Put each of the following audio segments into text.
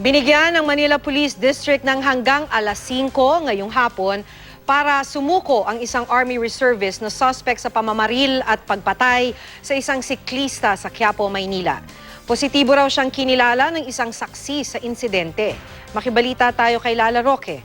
Binigyan ng Manila Police District ng hanggang alas 5 ngayong hapon para sumuko ang isang Army Reservist na suspect sa pamamaril at pagpatay sa isang siklista sa Quiapo, Maynila. Positibo raw siyang kinilala ng isang saksi sa insidente. Makibalita tayo kay Lala Roque.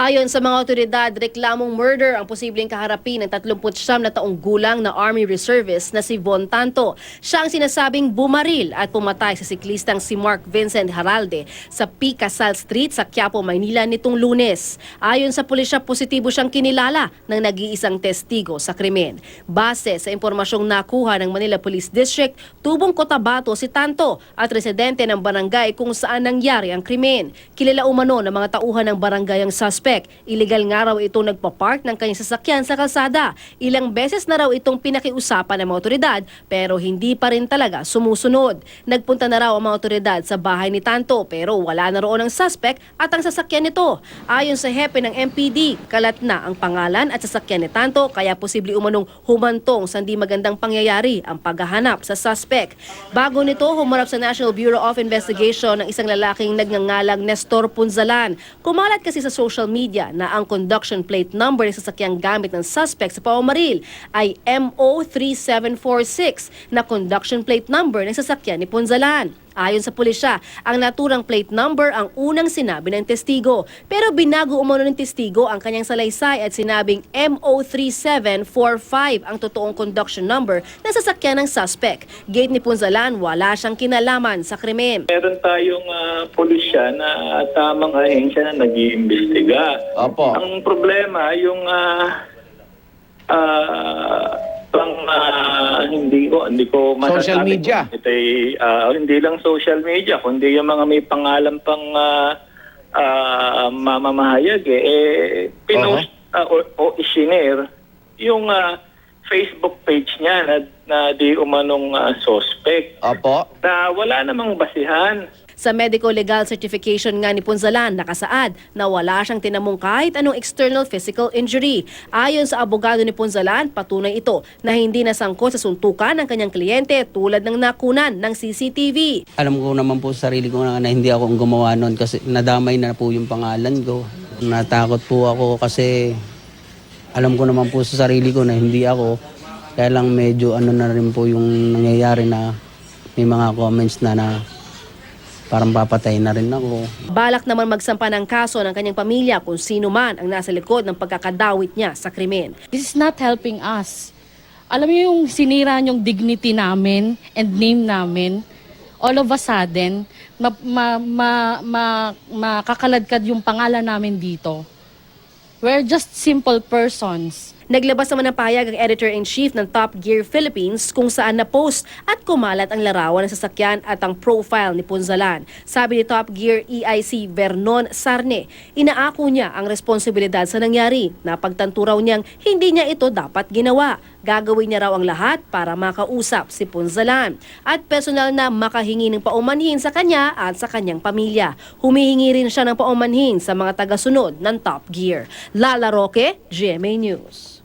Ayon sa mga otoridad, reklamong murder ang posibleng kaharapin ng 39 na taong gulang na Army Reservist na si Von Tanto. Siya ang sinasabing bumaril at pumatay sa siklistang si Mark Vincent Haralde sa P. Casal Street sa Quiapo, Maynila nitong lunes. Ayon sa pulisya, positibo siyang kinilala ng nag-iisang testigo sa krimen. Base sa impormasyong nakuha ng Manila Police District, tubong Cotabato si Tanto at residente ng barangay kung saan nangyari ang krimen. Kilala umano ng mga tauhan ng barangay ang suspect. Illegal nga raw itong nagpa-park ng kanyang sasakyan sa kalsada. Ilang beses na raw itong pinakiusapan ng mga otoridad pero hindi pa rin talaga sumusunod. Nagpunta na raw ang mga otoridad sa bahay ni Tanto pero wala na roon ang suspect at ang sasakyan nito. Ayon sa hepe ng MPD, kalat na ang pangalan at sasakyan ni Tanto kaya posible umanong humantong sa hindi magandang pangyayari ang paghahanap sa suspect. Bago nito, humarap sa National Bureau of Investigation ng isang lalaking nagngangalang Nestor Punzalan. Kumalat kasi sa social media na ang conduction plate number ng sasakyang gamit ng suspect sa pamamaril ay MO3746 na conduction plate number ng sasakyan ni Punzalan. Ayon sa pulisya, ang naturang plate number ang unang sinabi ng testigo. Pero binago umano ng testigo ang kanyang salaysay at sinabing MO3745 ang totoong conduction number ng sasakyan ng suspect. Gate ni Punzalan, wala siyang kinalaman sa krimen. Meron tayong uh, pulisya na tamang ahensya na nag-iimbestiga. Opo. Ang problema, yung ah ah, pang ah, hindi ko hindi ko masasabi Social media. kung Ito ay, ah, hindi lang social media, kundi yung mga may pangalan pang ah, ah, mamamahayag eh, eh pinost ah, o, o isinare yung ah, Facebook page niya na, na di umanong ah, suspect Opo. na wala namang basihan. Sa medical legal certification nga ni Punzalan, nakasaad na wala siyang tinamong kahit anong external physical injury. Ayon sa abogado ni Punzalan, patunay ito na hindi nasangkot sa suntukan ng kanyang kliyente tulad ng nakunan ng CCTV. Alam ko naman po sa sarili ko na, na hindi ako ang gumawa nun kasi nadamay na po yung pangalan ko. Natakot po ako kasi alam ko naman po sa sarili ko na hindi ako. Kaya lang medyo ano na rin po yung nangyayari na may mga comments na na parang papatay na rin ako. Balak naman magsampa ng kaso ng kanyang pamilya kung sino man ang nasa likod ng pagkakadawit niya sa krimen. This is not helping us. Alam niyo yung sinira yung dignity namin and name namin, all of a sudden, ma, ma, ma, ma, makakaladkad yung pangalan namin dito. We're just simple persons. Naglabas naman ng pahayag ang editor-in-chief ng Top Gear Philippines kung saan na-post at kumalat ang larawan ng sasakyan at ang profile ni Punzalan. Sabi ni Top Gear EIC Vernon Sarne, inaako niya ang responsibilidad sa nangyari. Napagtanto raw niyang hindi niya ito dapat ginawa. Gagawin niya raw ang lahat para makausap si Punzalan at personal na makahingi ng paumanhin sa kanya at sa kanyang pamilya. Humihingi rin siya ng paumanhin sa mga tagasunod ng Top Gear. Lala Roque, GMA News.